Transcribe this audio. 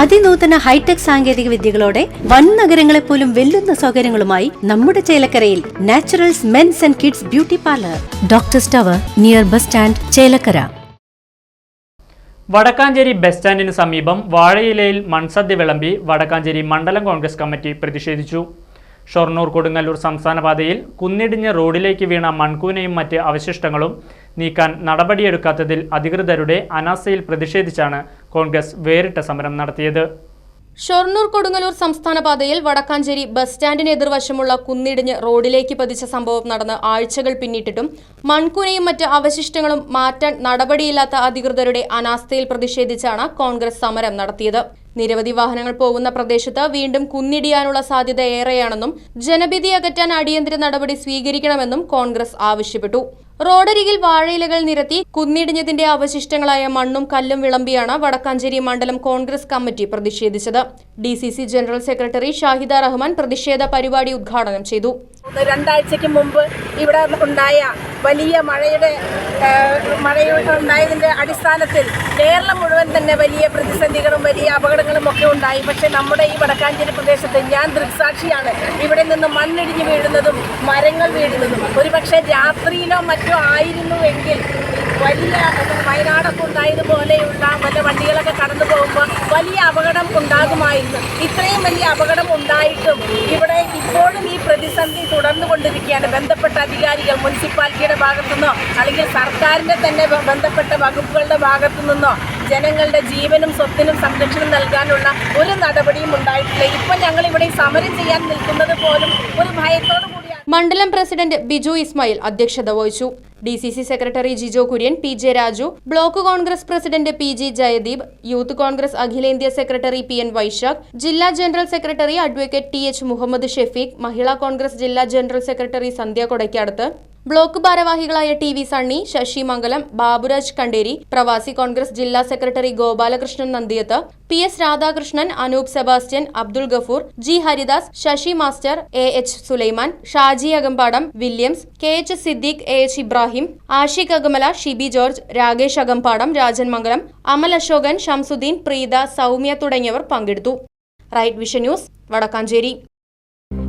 അതിനൂതന hi tech സാങ്കേതിക വിദ്യകളോടെ വൻ നഗരങ്ങളെ പോലും വെല്ലുന്ന സൗകര്യങ്ങളുമായി നമ്മുടെ ചേലക്കരയിൽ Naturals men's and kids beauty parlour. Doctor സ്റ്റവർ near bus stand Chelakkara. Vadakkanchery bus സ്റ്റാൻഡിന് സമീപം വാഴയിലയിൽ മൺസദ്യ വിളമ്പി വടക്കാഞ്ചേരി മണ്ഡലം കോൺഗ്രസ് കമ്മിറ്റി പ്രതിഷേധിച്ചു. ഷൊർണൂർ കൊടുങ്ങല്ലൂർ സംസ്ഥാന പാതയിൽ കുന്നിടിഞ്ഞ റോഡിലേക്ക് വീണ മൺകൂനയും മറ്റ് അവശിഷ്ടങ്ങളും നീക്കാൻ നടപടിയെടുക്കാത്തതിൽ അധികൃതരുടെ അനാസയിൽ പ്രതിഷേധിച്ചാണ് കോൺഗ്രസ് വേറിട്ട സമരം നടത്തിയത്. ഷൊർണൂർ കൊടുങ്ങല്ലൂർ സംസ്ഥാന പാതയിൽ വടക്കാഞ്ചേരി ബസ് സ്റ്റാൻഡിന് എതിർവശമുള്ള കുന്നിടിഞ്ഞ് റോഡിലേക്ക് പതിച്ച സംഭവം നടന്ന് ആഴ്ചകൾ പിന്നിട്ടിട്ടും മൺകുനയും മറ്റ് അവശിഷ്ടങ്ങളും മാറ്റാൻ നടപടിയില്ലാത്ത അധികൃതരുടെ അനാസ്ഥയിൽ പ്രതിഷേധിച്ചാണ് കോൺഗ്രസ് സമരം നടത്തിയത്. നിരവധി വാഹനങ്ങൾ പോകുന്ന പ്രദേശത്ത് വീണ്ടും കുന്നിടിയാനുള്ള സാധ്യത ഏറെയാണെന്നും ജനഭീതി അകറ്റാൻ അടിയന്തര നടപടി സ്വീകരിക്കണമെന്നും കോൺഗ്രസ് ആവശ്യപ്പെട്ടു. റോഡരികിൽ വാഴയിലകൾ നിരത്തി കുന്നിടിഞ്ഞതിന്റെ അവശിഷ്ടങ്ങളായ മണ്ണും കല്ലും വിളമ്പിയാണ് വടക്കാഞ്ചേരി മണ്ഡലം Congress committee പ്രതിഷേധിച്ചത്. D C C general secretary Shahida Rahman പ്രതിഷേധ പരിപാടി ഉദ്ഘാടനം ചെയ്തു. രണ്ടാഴ്ചക്ക് മുമ്പ് ഇവിടെ ഉണ്ടായ വലിയ മഴയുടെ ഉണ്ടായതിന്റെ അടിസ്ഥാനത്തിൽ കേരളം മുഴുവൻ തന്നെ വലിയ പ്രതിസന്ധികളും വലിയ അപകടങ്ങളും ഒക്കെ ഉണ്ടായി. പക്ഷേ നമ്മുടെ ഈ വടക്കാഞ്ചേരി പ്രദേശത്ത് ഞാൻ ദൃക്സാക്ഷിയാണ്. ഇവിടെ നിന്ന് മണ്ണിടിഞ്ഞ് വീഴുന്നതും മരങ്ങൾ വീഴുന്നതും. ഒരുപക്ഷെ രാത്രിയിലോ മറ്റോ ആയിരുന്നുവെങ്കിൽ വലിയ വയനാടൊക്കെ ഉണ്ടായതുപോലെയുള്ള വല്ല വണ്ടികളൊക്കെ കടന്നു പോകുമ്പോൾ വലിയ അപകടം ഉണ്ടാകുമായിരുന്നു. ഇത്രയും വലിയ അപകടം ഉണ്ടായിട്ടും ഇവിടെ ഇപ്പോഴും ഈ പ്രതിസന്ധി തുടർന്നു കൊണ്ടിരിക്കുകയാണ് ബന്ധപ്പെട്ട അധികാരികൾ മുനിസിപ്പാലിറ്റിയുടെ ഭാഗത്തുനിന്നോ അല്ലെങ്കിൽ സർക്കാരിന്റെ തന്നെ ബന്ധപ്പെട്ട വകുപ്പുകളുടെ ഭാഗത്തു നിന്നോ ജനങ്ങളുടെ ജീവനും സ്വത്തിനും സംരക്ഷണം നൽകാനുള്ള ഒരു നടപടിയും ഉണ്ടായിട്ടില്ല. ഇപ്പം ഞങ്ങളിവിടെ സമരം ചെയ്യാൻ നിൽക്കുന്നത് പോലും ഒരു ഭയത്തോടു മണ്ഡലം പ്രസിഡന്റ് ബിജു ഇസ്മായിൽ അധ്യക്ഷത വഹിച്ചു. D C C secretary Jijo Kurian P J Raju block Congress president P G Jayadeep youth Congress അഖിലേന്ത്യാ സെക്രട്ടറി പി എൻ വൈശാഖ് ജില്ലാ general secretary advocate T H Muhammad Shefeeq Mahila Congress ജില്ലാ general secretary Sandhya Kodakkadath block ഭാരവാഹികളായ T V Sunny Sasi Mangalam Baburaj Kanderi Pravasi Congress ജില്ലാ secretary Gopalakrishnan Nandiyath P S Radhakrishnan Anoop Sebastian Abdul Gafoor G Haridas Sasi master A H Sulaiman Shaji Akampadam Williams K H Siddique A H Ibrahim Ashiq Agamala Shibi George Rakesh Akampadam Rajan Mangalam Amal Ashokan Shamsuddin Preetha Soumya തുടങ്ങിയവർ പങ്കെടുത്തു. Right Vision News Vadakkanchery.